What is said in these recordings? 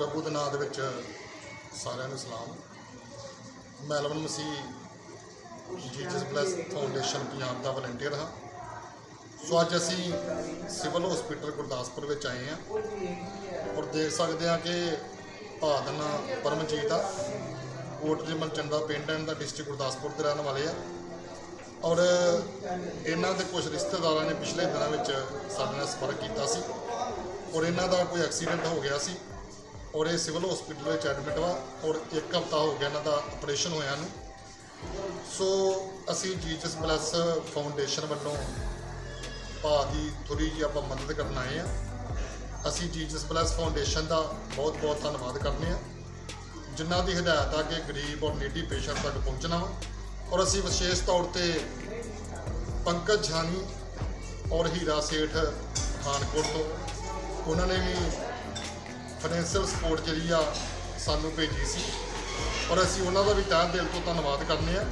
ਪ੍ਰਭੂ ਦੇ ਨਾਂ ਦੇ ਵਿੱਚ ਸਾਰਿਆਂ ਨੂੰ ਸਲਾਮ। Melvin Masih Jesus Bless Foundation Punjab ਦਾ ਵਲੰਟੀਅਰ ਹਾਂ। ਸੋ ਅੱਜ ਅਸੀਂ ਸਿਵਲ ਹਸਪੀਟਲ ਗੁਰਦਾਸਪੁਰ ਵਿੱਚ ਆਏ ਹਾਂ ਔਰ ਦੇਖ ਸਕਦੇ ਹਾਂ ਕਿ ਭਾਦਨ ਪਰਮਜੀਤ ਆ। ਕੋਟ ਦੇ ਮਨਚੰਦਾ ਪਿੰਡ ਇਹਨਾਂ ਦਾ ਡਿਸਟ੍ਰਿਕਟ ਗੁਰਦਾਸਪੁਰ ਦੇ ਰਹਿਣ ਵਾਲੇ ਆ। ਔਰ ਇਹਨਾਂ ਦੇ ਕੁਝ ਰਿਸ਼ਤੇਦਾਰਾਂ ਨੇ ਪਿਛਲੇ ਦਿਨਾਂ ਵਿੱਚ ਸਾਡੇ ਨਾਲ ਸੰਪਰਕ ਕੀਤਾ ਸੀ। ਔਰ ਇਹਨਾਂ ਦਾ ਕੋਈ ਐਕਸੀਡੈਂਟ ਹੋ ਗਿਆ ਸੀ। ਔਰ ਇਹ ਸਿਵਲ ਹਸਪੀਟਲ ਵਿੱਚ ਐਡਮਿਟ ਵਾ ਔਰ ਇੱਕ ਹਫਤਾ ਹੋ ਗਿਆ ਇਹਨਾਂ ਦਾ ਆਪਰੇਸ਼ਨ ਹੋਇਆ ਨੂੰ। ਸੋ ਅਸੀਂ ਜੀਜਸ ਬਲੈਸ ਫਾਊਂਡੇਸ਼ਨ ਵੱਲੋਂ ਭਾ ਦੀ ਥੋੜੀ ਜਿਹੀ ਆਪਾਂ ਮਦਦ ਕਰਨ ਆਏ ਆ ਅਸੀਂ ਜੀਜਸ ਬਲੈਸ ਫਾਊਂਡੇਸ਼ਨ ਦਾ ਬਹੁਤ ਬਹੁਤ ਧੰਨਵਾਦ ਕਰਦੇ ਆ ਜਿਨ੍ਹਾਂ ਦੀ ਹਦਾਇਤ ਆ ਕਿ ਗਰੀਬ ਔਰ ਨੀਡੀ ਪੇਸ਼ੈਂਟ ਤੱਕ ਪਹੁੰਚਣਾ ਵਾ। ਔਰ ਅਸੀਂ ਵਿਸ਼ੇਸ਼ ਤੌਰ ਤੇ ਪੰਕਜ ਝਾਨੀ ਔਰ ਹੀਰਾ ਸੇਠ ਪਠਾਨਕੋਟ ਤੋਂ। ਉਹਨਾਂ ਨੇ ਵੀ ਫਾਈਨੈਂਸ਼ੀਅਲ ਸਪੋਰਟ ਜਿਹੜੀ ਆ ਸਾਨੂੰ ਭੇਜੀ ਸੀ। ਔਰ ਅਸੀਂ ਉਹਨਾਂ ਦਾ ਵੀ ਤਹਿ ਦਿਲ ਤੋਂ ਧੰਨਵਾਦ ਕਰਨੇ ਆ।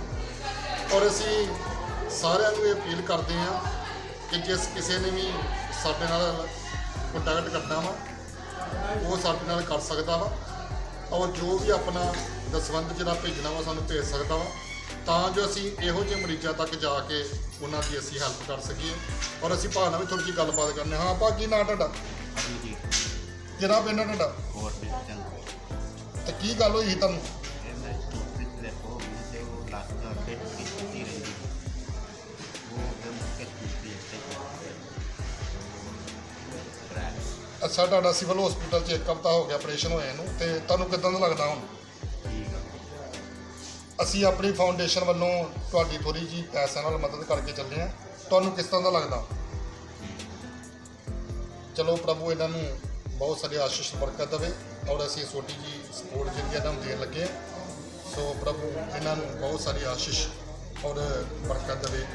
ਔਰ ਅਸੀਂ ਸਾਰਿਆਂ ਨੂੰ ਇਹ ਅਪੀਲ ਕਰਦੇ ਆ ਕਿ ਜਿਸ ਕਿਸੇ ਨੇ ਵੀ ਸਾਡੇ ਨਾਲ ਕੰਟੈਕਟ ਕਰਨਾ ਵਾ, ਉਹ ਸਾਡੇ ਨਾਲ ਕਰ ਸਕਦਾ ਵਾ। ਔਰ ਜੋ ਵੀ ਆਪਣਾ ਦਸਵੰਧ ਜਿਹੜਾ ਭੇਜਣਾ ਵਾ, ਸਾਨੂੰ ਭੇਜ ਸਕਦਾ ਵਾ। ਤਾਂ ਜੋ ਅਸੀਂ ਇਹੋ ਜਿਹੇ ਮਰੀਜ਼ਾਂ ਤੱਕ ਜਾ ਕੇ ਉਹਨਾਂ ਦੀ ਅਸੀਂ ਹੈਲਪ ਕਰ ਸਕੀਏ। ਔਰ ਅਸੀਂ ਭਾਅ ਵੀ ਥੋੜੀ ਜਿਹੀ ਗੱਲਬਾਤ ਕਰਨੇ ਹਾਂ, ਭਾਅ ਕੀ ਨਾਂ ਤੁਹਾਡਾ? ਜੀ। ਕਿਹੜਾ ਪਿੰਡ ਆ ਤੁਹਾਡਾ ਹੋਰ ਵੀ ਚੰਗਾ। ਤੇ ਕੀ ਗੱਲ ਹੋਈ ਸੀ ਤੁਹਾਨੂੰ? ਇਹ ਮੈਂ ਪਿਛਲੇ ਹੋ ਗਈ ਤੇ ਉਹ ਲੱਤ ਦਾ ਫਿੱਟ ਕੀਤੀ ਰਹਿੰਦੀ ਉਹ ਫਿਰ ਮੁੱਕੇ ਕੀਤੀ ਤੇ ਕ੍ਰੈਕ ਅੱਛਾ ਤੁਹਾਡਾ ਸਿਵਲ ਹਸਪੀਟਲ 'ਚ ਇੱਕ ਹਫਤਾ ਹੋ ਗਿਆ ਆਪਰੇਸ਼ਨ ਹੋਏ ਨੂੰ ਤੇ ਤੁਹਾਨੂੰ ਕਿਦਾਂ ਦਾ ਲੱਗਦਾ ਹੁਣ? ਠੀਕ ਆ। ਅਸੀਂ ਆਪਣੀ ਫਾਊਂਡੇਸ਼ਨ ਵੱਲੋਂ ਤੁਹਾਡੀ ਥੋੜੀ ਜੀ ਪੈਸਿਆਂ ਨਾਲ ਮਦਦ ਕਰਕੇ ਚੱਲੇ ਆ। ਤੁਹਾਨੂੰ ਕਿਸ ਤਰ੍ਹਾਂ ਦਾ ਲੱਗਦਾ? ਚਲੋ ਪ੍ਰਭੂ ਇਹਨਾਂ ਨੂੰ ਬਹੁਤ ਸਾਰੇ ਆਸ਼ੀਸ਼ ਬਰਕਤ ਦੇਵੇ ਔਰ ਅਸੀਂ ਛੋਟੀ ਜੀ ਸਪੋਰਟ ਜਿਹੜੀ ਇਹਨਾਂ ਨੂੰ ਦੇਣ ਲੱਗੇ ਹਾਂ। ਸੋ ਪ੍ਰਭੂ, ਇਹਨਾਂ ਨੂੰ ਬਹੁਤ ਸਾਰੀ ਆਸ਼ੀਸ਼ ਔਰ ਬਰਕਤ ਦੇਵੇ